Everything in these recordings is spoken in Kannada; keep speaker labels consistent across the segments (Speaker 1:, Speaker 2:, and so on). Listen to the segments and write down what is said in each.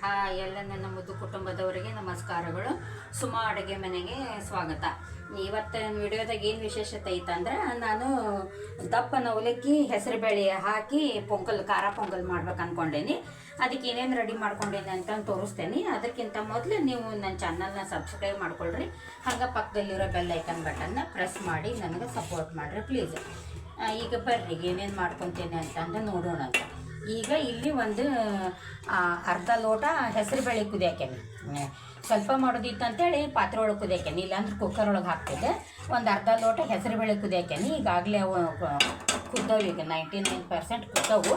Speaker 1: ಹಾ ಎಲ್ಲ ನನ್ನ ಮುದ್ದು ಕುಟುಂಬದವರಿಗೆ ನಮಸ್ಕಾರಗಳು. ಸುಮಾ ಅಡುಗೆ ಮನೆಗೆ ಸ್ವಾಗತ. ಇವತ್ತಿನ ವಿಡಿಯೋದಾಗ ಏನು ವಿಶೇಷತೆ ಐತಂದ್ರೆ ನಾನು ದಪ್ಪನ ಅವಲಕ್ಕಿ, ಹೆಸರುಬೇಳೆ ಹಾಕಿ ಪೊಂಗಲ್, ಖಾರ ಪೊಂಗಲ್ ಮಾಡ್ಬೇಕು ಅಂದ್ಕೊಂಡೇನಿ ಅದಕ್ಕೆ ಏನೇನು ರೆಡಿ ಮಾಡ್ಕೊಂಡೇನಿ ಅಂತ ತೋರಿಸ್ತೇನೆ. ಅದಕ್ಕಿಂತ ಮೊದಲು ನೀವು ನನ್ನ ಚಾನಲ್ನ ಸಬ್ಸ್ಕ್ರೈಬ್ ಮಾಡ್ಕೊಳ್ರಿ. ಹಂಗೆ ಪಕ್ಕದಲ್ಲಿರೋ ಬೆಲ್ ಐಕನ್ ಬಟನ್ನ ಪ್ರೆಸ್ ಮಾಡಿ, ನನಗೆ ಸಪೋರ್ಟ್ ಮಾಡಿರಿ ಪ್ಲೀಸ್ ಈಗ ಬರ್ರಿ, ಏನೇನು ಮಾಡ್ಕೊತೇನೆ ಅಂತಂದು ನೋಡೋಣ ಅಂತ ಈಗ ಇಲ್ಲಿ ಒಂದು ಅರ್ಧ ಲೋಟ ಹೆಸರು ಬೇಳೆ ಕುದಿಯಾಕೇನಿ ಸ್ವಲ್ಪ ಮಾಡೋದಿತ್ತು ಅಂತೇಳಿ ಪಾತ್ರೆ ಒಳಗೆ ಕುದಿಯಾಕೇನಿ ಇಲ್ಲಾಂದ್ರೆ ಕುಕ್ಕರ್ ಒಳಗೆ ಹಾಕ್ತಿದ್ದೆ. ಒಂದು ಅರ್ಧ ಲೋಟ ಹೆಸರು ಬೇಳೆ ಕುದಿಯಾಕೇನಿ ಈಗಾಗಲೇ ಅವು ಕುದ್ದವು ಈಗ ನೈಂಟಿ ನೈನ್ ಪರ್ಸೆಂಟ್ ಕುದ್ದವು.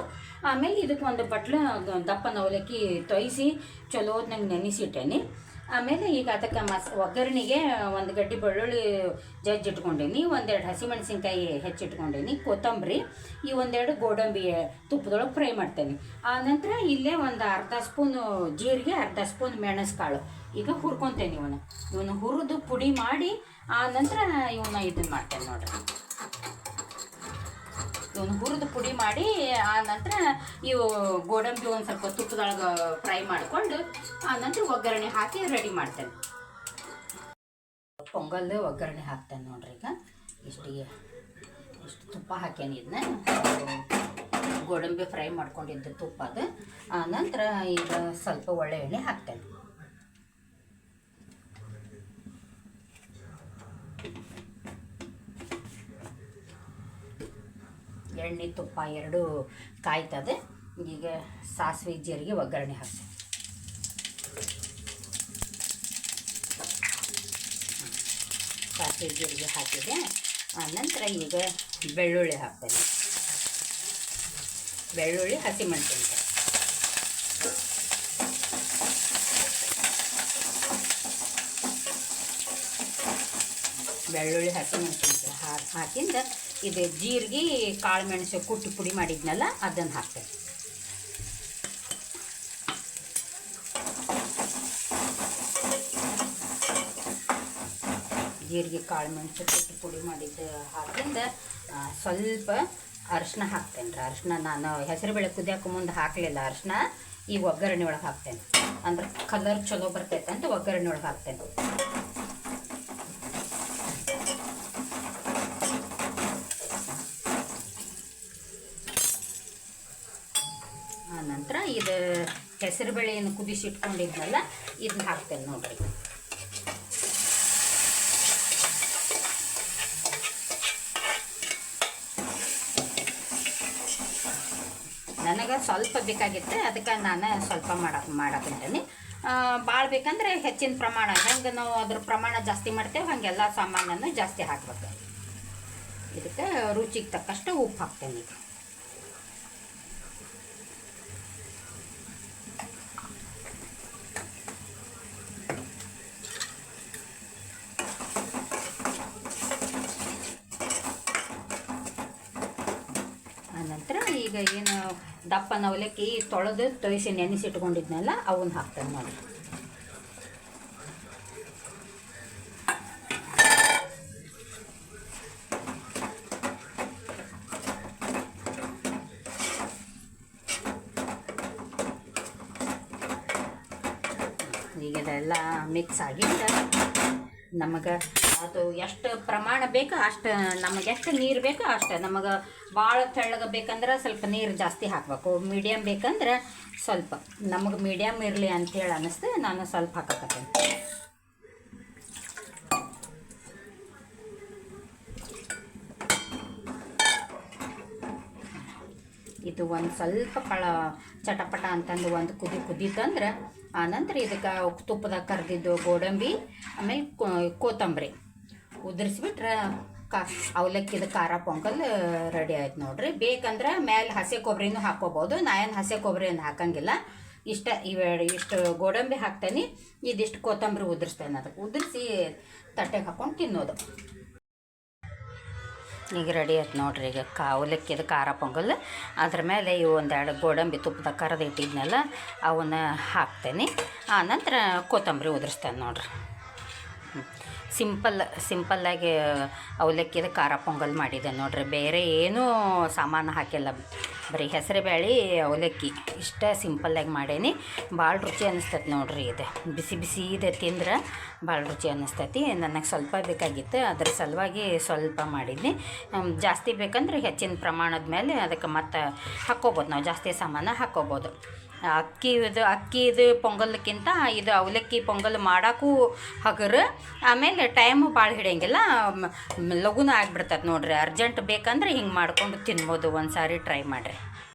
Speaker 1: ಆಮೇಲೆ ಇದಕ್ಕೆ ಒಂದು ಬಟ್ಲು ದಪ್ಪನ ಅವಲಕ್ಕಿ ತೊಯ್ಸಿ ಚಲೋದ್ ನಂಗೆ ನೆನೆಸಿಟ್ಟೇನಿ ಆಮೇಲೆ ಈಗ ಅದಕ್ಕೆ ಮಸ್ ಒಗ್ಗರಣೆಗೆ ಒಂದು ಗಡ್ಡಿ ಬೆಳ್ಳುಳ್ಳಿ ಜಜ್ಜಿ ಇಟ್ಕೊಂಡೇನಿ, ಒಂದೆರಡು ಹಸಿಮೆಣಸಿನ್ಕಾಯಿ ಹೆಚ್ಚಿಟ್ಕೊಂಡೀನಿ, ಕೊತ್ತಂಬರಿ, ಈ ಒಂದೆರಡು ಗೋಡಂಬಿ ತುಪ್ಪದೊಳಗೆ ಫ್ರೈ ಮಾಡ್ತೇನೆ. ಆನಂತರ ಇಲ್ಲೇ ಒಂದು ಅರ್ಧ ಸ್ಪೂನು ಜೀರಿಗೆ, ಅರ್ಧ ಸ್ಪೂನ್ ಮೆಣಸುಕಾಳು. ಈಗ ಹುರ್ಕೊತೇನೆ ಇವನು ಇವನು ಹುರಿದು ಪುಡಿ ಮಾಡಿ ಆ ನಂತರ ಇವನ್ನ ಇದನ್ನು ಮಾಡ್ತೇನೆ ನೋಡ್ರಿ. ಇವನ್ನ ಹುರಿದು ಪುಡಿ ಮಾಡಿ, ಆ ನಂತರ ಇವು ಗೋಡಂಬಿ ಒಂದು ಸ್ವಲ್ಪ ತುಪ್ಪದೊಳಗೆ ಫ್ರೈ ಮಾಡಿಕೊಂಡು, ಆ ನಂತರ ಒಗ್ಗರಣೆ ಹಾಕಿ ರೆಡಿ ಮಾಡ್ತೇನೆ. ಪೊಂಗಲ್ದು ಒಗ್ಗರಣೆ ಹಾಕ್ತೇನೆ ನೋಡ್ರಿ ಈಗ. ಇಷ್ಟಿಗೆ ಇಷ್ಟು ತುಪ್ಪ ಹಾಕ್ಯಾನ ಇದನ್ನ ಗೋಡಂಬಿ ಫ್ರೈ ಮಾಡ್ಕೊಂಡಿದ್ದ ತುಪ್ಪ ಅದು. ಆ ನಂತರ ಈಗ ಸ್ವಲ್ಪ ಒಳ್ಳೆ ಎಣ್ಣೆ ಹಾಕ್ತೇನೆ. ಎಣ್ಣೆ ತುಪ್ಪ ಎರಡು ಕಾಯ್ತದೆ. ಈಗ ಸಾಸಿವೆ ಜೀರಿಗೆ ಒಗ್ಗರಣೆ ಹಾಕ್ತೇವೆ ಸಾಸಿವೆ ಜೀರಿಗೆ ಹಾಕಿದೆ. ಆ ನಂತರ ಈಗ ಬೆಳ್ಳುಳ್ಳಿ ಹಾಕ್ತೇನೆ. ಬೆಳ್ಳುಳ್ಳಿ ಹಸಿಮೆಣಸಿನ್ಕಾಯಿ ಬೆಳ್ಳುಳ್ಳಿ ಹಸಿಮೆಣಸಿನ್ಕಾಯಿ ಹಾಕಿ ಹಾಕಿಂದ ಇದು ಜೀರಿಗೆ, ಕಾಳು ಮೆಣಸು ಕುಟ್ಟಿ ಪುಡಿ ಮಾಡಿದ್ನಲ್ಲ, ಅದನ್ನು ಹಾಕ್ತೇನೆ. ಜೀರಿಗೆ, ಕಾಳು ಮೆಣಸು ಕುಟ್ಟಿ ಪುಡಿ ಮಾಡಿದ್ದು ಹಾಕಿಂದ ಸ್ವಲ್ಪ ಅರಶಿನ ಹಾಕ್ತೇನೆ ರೀ. ಅರಶಿನ ನಾನು ಹೆಸರುಬೇಳೆ ಕುದಿಯೋಕೆ ಮುಂದೆ ಹಾಕಲಿಲ್ಲ ಅರಶಿನ, ಈ ಒಗ್ಗರಣೆ ಒಳಗೆ ಹಾಕ್ತೇನೆ. ಅಂದ್ರೆ ಕಲರ್ ಚಲೋ ಬರ್ತೈತೆ ಅಂತ ಒಗ್ಗರಣೆ ಒಳಗೆ ಹಾಕ್ತೇನೆ. ನಂತರ ಇದು ಹೆಸರುಬೇಳೆಯನ್ನು ಕುದಿಸಿ ಕುದಿಸಿಟ್ಕೊಂಡಿದ್ನಲ್ಲ ಇದನ್ನ ಹಾಕ್ತೇನೆ ನೋಡ್ರಿ. ನನಗೆ ಸ್ವಲ್ಪ ಬೇಕಾಗಿತ್ತು, ಅದಕ್ಕೆ ನಾನು ಸ್ವಲ್ಪ ಮಾಡಕ್ಕೆ ಮಾಡಕ್ಕಂತೀನಿ ಭಾಳ ಬೇಕಂದ್ರೆ ಹೆಚ್ಚಿನ ಪ್ರಮಾಣ, ಹೆಂಗೆ ನಾವು ಅದ್ರ ಪ್ರಮಾಣ ಜಾಸ್ತಿ ಮಾಡ್ತೇವೆ ಹಾಗೆಲ್ಲ ಸಾಮಾನನ್ನು ಜಾಸ್ತಿ ಹಾಕ್ಬೇಕು. ಇದಕ್ಕೆ ರುಚಿಗೆ ತಕ್ಕಷ್ಟು ಉಪ್ಪು ಹಾಕ್ತೇನೆ ಈಗ. ಆನಂತರ ಈಗ ಏನು ದಪ್ಪನ ಅವಲಕ್ಕಿ ತೊಳೆದು ತೊಯಿಸಿ ನೆನೆಸಿಟ್ಕೊಂಡಿದ್ನಲ್ಲ, ಅವನ್ನ ಹಾಕ್ತೇನೆ ನೋಡಿ. ಈಗ ಇದೆಲ್ಲ ಮಿಕ್ಸ್ ಆಗಿದ್ದ ನಮಗೆ ಅದು ಎಷ್ಟು ಪ್ರಮಾಣ ಬೇಕೋ, ಅಷ್ಟು ನಮಗೆ ಎಷ್ಟು ನೀರು ಬೇಕೋ, ಅಷ್ಟು ನಮಗೆ ಭಾಳ ತೆಳ್ಳಗೆ ಬೇಕಂದ್ರೆ ಸ್ವಲ್ಪ ನೀರು ಜಾಸ್ತಿ ಹಾಕಬೇಕು. ಮೀಡಿಯಮ್ ಬೇಕಂದ್ರೆ ಸ್ವಲ್ಪ. ನಮಗೆ ಮೀಡಿಯಮ್ ಇರಲಿ ಅಂಥೇಳಿ ಅನ್ನಿಸ್ತು ನಾನು ಸ್ವಲ್ಪ ಹಾಕಕತ್ತೇನೆ. ಇದು ಒಂದು ಸ್ವಲ್ಪ ಪಳ ಚಟಪಟ ಅಂತಂದು ಒಂದು ಕುದಿ ಕುದೀತಂದ್ರೆ ಆನಂತರ ಇದಕ್ಕೆ ತುಪ್ಪದಾಗ ಕರೆದಿದ್ದು ಗೋಡಂಬಿ, ಆಮೇಲೆ ಕೋತಂಬರಿ ಉದುರಿಸ್ಬಿಟ್ರೆ ಕಾ ಅವಲಕ್ಕಿದ ಖಾರ ಪೊಂಗಲ್ ರೆಡಿ ಆಯ್ತು ನೋಡ್ರಿ. ಬೇಕಂದ್ರೆ ಮೇಲೆ ಹಸಿ ಕೊಬ್ಬರಿನೂ ಹಾಕ್ಕೋಬೋದು. ನಾ ಏನು ಹಸಿ ಕೊಬ್ಬರಿ ಏನು ಹಾಕಂಗಿಲ್ಲ. ಇಷ್ಟ ಇವೆ ಇಷ್ಟು ಗೋಡಂಬಿ ಹಾಕ್ತೇನೆ. ಇದಿಷ್ಟು ಕೊತ್ತಂಬರಿ ಉದುರಿಸ್ತೇನೆ ಅದಕ್ಕೆ. ಉದುರಿಸಿ ತಟ್ಟೆಗೆ ಹಾಕ್ಕೊಂಡು ತಿನ್ನೋದು. ಈಗ ರೆಡಿ ಆಯ್ತು ನೋಡ್ರಿ. ಈಗ ಕಾ ಅವಲಕ್ಕಿದ ಖಾರ ಪೊಂಗಲ್. ಅದ್ರ ಮೇಲೆ ಈ ಒಂದೆರಡು ಗೋಡಂಬಿ ತುಪ್ಪದ ಕರೆದು ಇಟ್ಟಿದ್ನೆಲ್ಲ, ಅವನ್ನ ಹಾಕ್ತೇನೆ. ಆನಂತರ ನಂತರ ಕೊತ್ತಂಬರಿ ಉದುರಿಸ್ತೇನೆ ನೋಡ್ರಿ. ಸಿಂಪಲ್ ಸಿಂಪಲ್ಲಾಗಿ ಅವಲಕ್ಕಿದ ಖಾರ ಪೊಂಗಲ್ ಮಾಡಿದೆ ನೋಡ್ರಿ. ಬೇರೆ ಏನೂ ಸಾಮಾನು ಹಾಕಿಲ್ಲ. ಬರೀ ಹೆಸರು ಬೇಳೆ ಅವಲಕ್ಕಿ. ಇಷ್ಟ ಸಿಂಪಲ್ಲಾಗಿ ಮಾಡೇನಿ. ಭಾಳ ರುಚಿ ಅನ್ನಿಸ್ತೈತಿ ನೋಡ್ರಿ ಇದು. ಬಿಸಿ ಬಿಸಿ ಇದೆ ತಿಂದ್ರೆ ಭಾಳ ರುಚಿ ಅನ್ನಿಸ್ತೈತಿ ನನಗೆ ಸ್ವಲ್ಪ ಬೇಕಾಗಿತ್ತು. ಅದ್ರ ಸಲುವಾಗಿ ಸ್ವಲ್ಪ ಮಾಡಿದ್ನಿ. ಜಾಸ್ತಿ ಬೇಕಂದ್ರೆ ಹೆಚ್ಚಿನ ಪ್ರಮಾಣದ ಮೇಲೆ ಅದಕ್ಕೆ ಮತ್ತೆ ಹಾಕ್ಕೋಬೋದು. ನಾವು ಜಾಸ್ತಿ ಸಾಮಾನು ಹಾಕ್ಕೋಬೋದು. ಅಕ್ಕಿ ಇದು ಅಕ್ಕಿ ಇದು ಪೊಂಗಲ್ಕ್ಕಿಂತ ಇದು ಅವಲಕ್ಕಿ ಪೊಂಗಲ್ ಮಾಡೋಕ್ಕೂ ಹಗರು. ಆಮೇಲೆ ಟೈಮು ಭಾಳ ಹಿಡಿಯಂಗಿಲ್ಲ. ಲಘುನ ಆಗಿಬಿಡ್ತದೆ ನೋಡ್ರಿ. ಅರ್ಜೆಂಟ್ ಬೇಕಂದ್ರೆ ಹಿಂಗೆ ಮಾಡ್ಕೊಂಡು ತಿನ್ಬೋದು ಒಂದು ಸಾರಿ ಟ್ರೈ ಮಾಡಿರಿ.